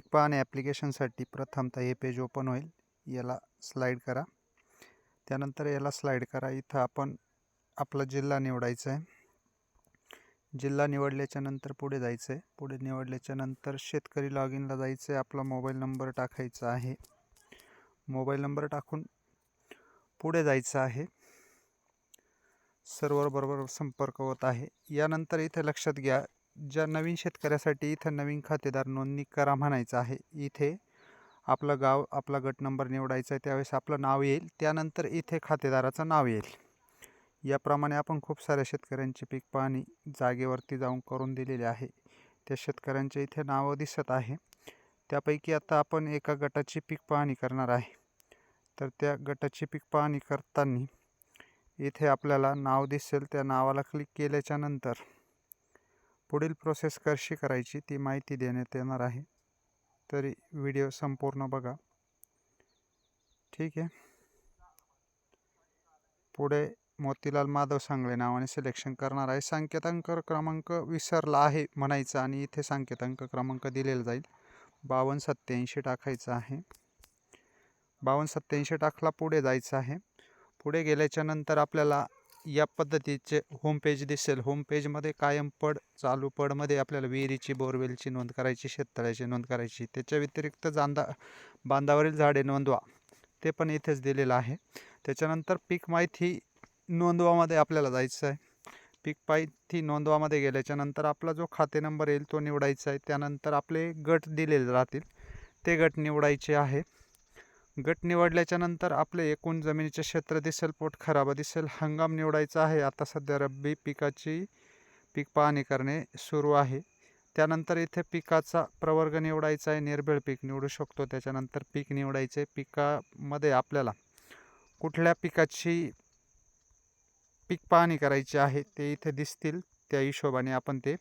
पीक आणि ॲप्लिकेशनसाठी प्रथमतः हे पेज ओपन होईल. याला स्लाईड करा. त्यानंतर याला स्लाईड करा. इथं आपण आपला जिल्हा निवडायचा आहे. जिल्हा निवडल्याच्या नंतर पुढे जायचं आहे. पुढे निवडल्याच्या नंतर शेतकरी लॉग इनला जायचं आहे. आपला मोबाईल नंबर टाकायचा आहे. मोबाईल नंबर टाकून पुढे जायचं आहे. सर्व्हर बरोबर संपर्क होत आहे. यानंतर इथे लक्षात घ्या. ज्या नवीन शेतकऱ्यासाठी इथं नवीन खातेदार नोंदणी करा म्हणायचं आहे इथे आपलं गाव आपला गट नंबर निवडायचा आहे त्यावेळेस आपलं नाव येईल त्यानंतर इथे खातेदाराचं नाव येईल. याप्रमाणे आपण खूप साऱ्या शेतकऱ्यांची पीक पाहणी जागेवरती जाऊन करून दिलेली आहे. त्या शेतकऱ्यांचे इथे नावं दिसत आहे. त्यापैकी आता आपण एका गटाची पीक पाहणी करणार आहे. तर त्या गटाची पीक पाहणी करताना इथे आपल्याला नाव दिसेल त्या नावाला क्लिक केल्याच्यानंतर पुढील प्रोसेस कशी करायची ती माहिती देण्यात येणार आहे. तरी व्हिडिओ संपूर्ण बघा. ठीक आहे. पुढे मोतीलाल माधव सांगले नावाने सिलेक्शन करणार आहे. संकेतांक क्रमांक विसरला आहे म्हणायचा आणि इथे संकेतांक क्रमांक दिलेला जाईल. बावन्न सत्त्याऐंशी टाकायचं आहे. बावन्न सत्त्याऐंशी टाकला पुढे जायचं आहे. पुढे गेल्याच्यानंतर आपल्याला या पद्धतीचे होमपेज दिसेल. होम पेजमध्ये कायम पड चालू पडमध्ये आपल्याला विहिरीची बोरवेलची नोंद करायची शेततळ्याची नोंद करायची. त्याच्या व्यतिरिक्त जांदा बांधावरील झाडे नोंदवा. ते पण इथेच दिलेलं आहे. त्याच्यानंतर पीक माहिती नोंदवामध्ये आपल्याला जायचं आहे. पीक माहिती नोंदवामध्ये गेल्याच्यानंतर आपला जो खाते नंबर येईल तो निवडायचा आहे. त्यानंतर आपले गट दिलेले राहतील. ते गट निवडायचे आहे. गट निवडल्याच्या नंतर आपले एकूण जमिनीचे क्षेत्र दिसेल पोट खराब दिसेल हंगाम निवडायचा आहे. आता सध्या रब्बी पिकाची पीक पाहणी करणे सुरू आहे. त्यानंतर इथे पिकाचा प्रवर्ग निवडायचा आहे. निर्भेळ पीक निवडू शकतो. त्याच्यानंतर पीक निवडायचे पिकामध्ये आपल्याला कुठल्या पिकाची पीक पाहणी करायची आहे ते इथे दिसतील. त्या हिशोबाने आपण ते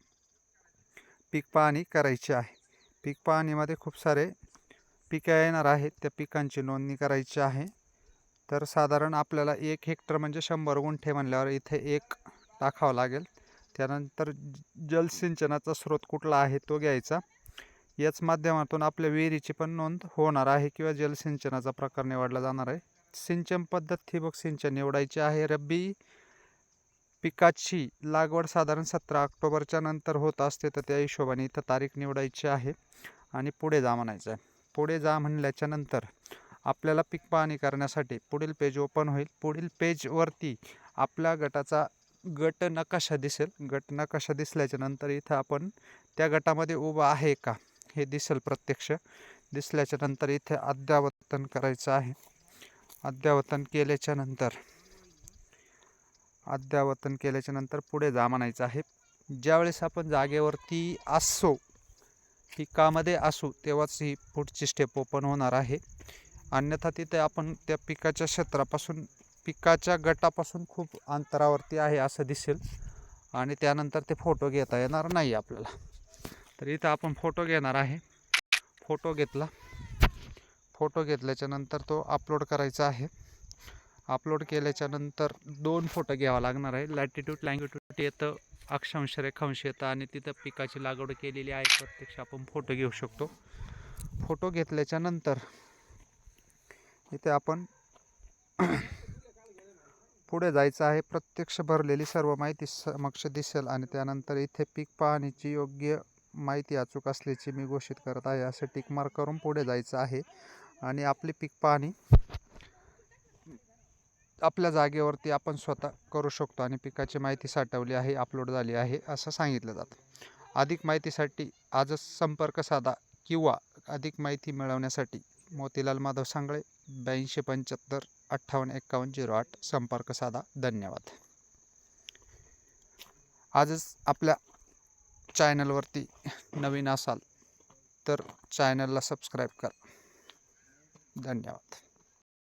पीक पाहणी करायची आहे. पीक पाहणीमध्ये खूप सारे पिकं येणार आहेत त्या पिकांची नोंदणी करायची आहे. तर साधारण आपल्याला एक हेक्टर म्हणजे शंभर गुंठे म्हणल्यावर इथे एक टाकावं लागेल. त्यानंतर जलसिंचनाचा स्रोत कुठला आहे तो घ्यायचा. याच माध्यमातून आपल्या विहिरीची पण नोंद होणार आहे किंवा जलसिंचनाचा प्रकार निवडला जाणार आहे. सिंचन पद्धत ठिबक सिंचन निवडायची आहे. रब्बी पिकाची लागवड साधारण सतरा ऑक्टोबरच्या नंतर होत असते तर त्या हिशोबाने इथं तारीख निवडायची आहे आणि पुढे जा म्हणायचं आहे. पुढे जा म्हणल्याच्यानंतर आपल्याला पीक पाहणी करण्यासाठी पुढील पेज ओपन होईल. पुढील पेजवरती आपल्या गटाचा गट नकाशा दिसेल. गट नकाशा दिसल्याच्यानंतर इथं आपण त्या गटामध्ये उभा आहे का हे दिसेल प्रत्यक्ष. दिसल्याच्यानंतर इथे अद्यावतन करायचं आहे. अद्यावतन केल्याच्यानंतर अद्यावतन केल्याच्यानंतर पुढे जा म्हणायचं आहे. ज्यावेळेस आपण जागेवरती असो पिकामध्ये असू तेव्हाच ही पुढची स्टेप ओपन होणार आहे. अन्यथा तिथे आपण त्या पिकाच्या क्षेत्रापासून पिकाच्या गटापासून खूप अंतरावरती आहे असं दिसेल. आणि त्यानंतर ते फोटो घेता येणार नाही आपल्याला. तर इथं आपण फोटो घेणार आहे. फोटो घेतला. फोटो घेतल्याच्यानंतर तो अपलोड करायचा आहे. अपलोड केल्याच्यानंतर दोन फोटो घ्यावा लागणार आहे. लॅटिट्यूड लँग्युट्यूड येतं अक्षांश रेखांश येतं आणि तिथं पिकाची लागवड केलेली आहे. प्रत्यक्ष आपण फोटो घेऊ शकतो. फोटो घेतल्याच्या नंतर इथे आपण पुढे जायचं आहे. प्रत्यक्ष भरलेली सर्व माहिती समक्ष दिसेल आणि त्यानंतर इथे पीक पाहणीची योग्य माहिती अचूक असल्याची मी घोषित करत आहे. असं टिकमार्क करून पुढे जायचं आहे. आणि आपली पीक पाहणी आपल्या जागेवरती आपण स्वतः करू शकतो आणि पिकाची माहिती साठवली आहे अपलोड झाली आहे असं सांगितलं जातं. अधिक माहितीसाठी आजच संपर्क साधा किंवा अधिक माहिती मिळवण्यासाठी मोतीलाल माधव सांगळे ब्याऐंशी पंच्याहत्तर अठ्ठावन्न एक्कावन्न झिरो आठ संपर्क साधा. धन्यवाद. आजच आपल्या चॅनलवरती नवीन असाल तर चॅनलला सबस्क्राईब करा. धन्यवाद.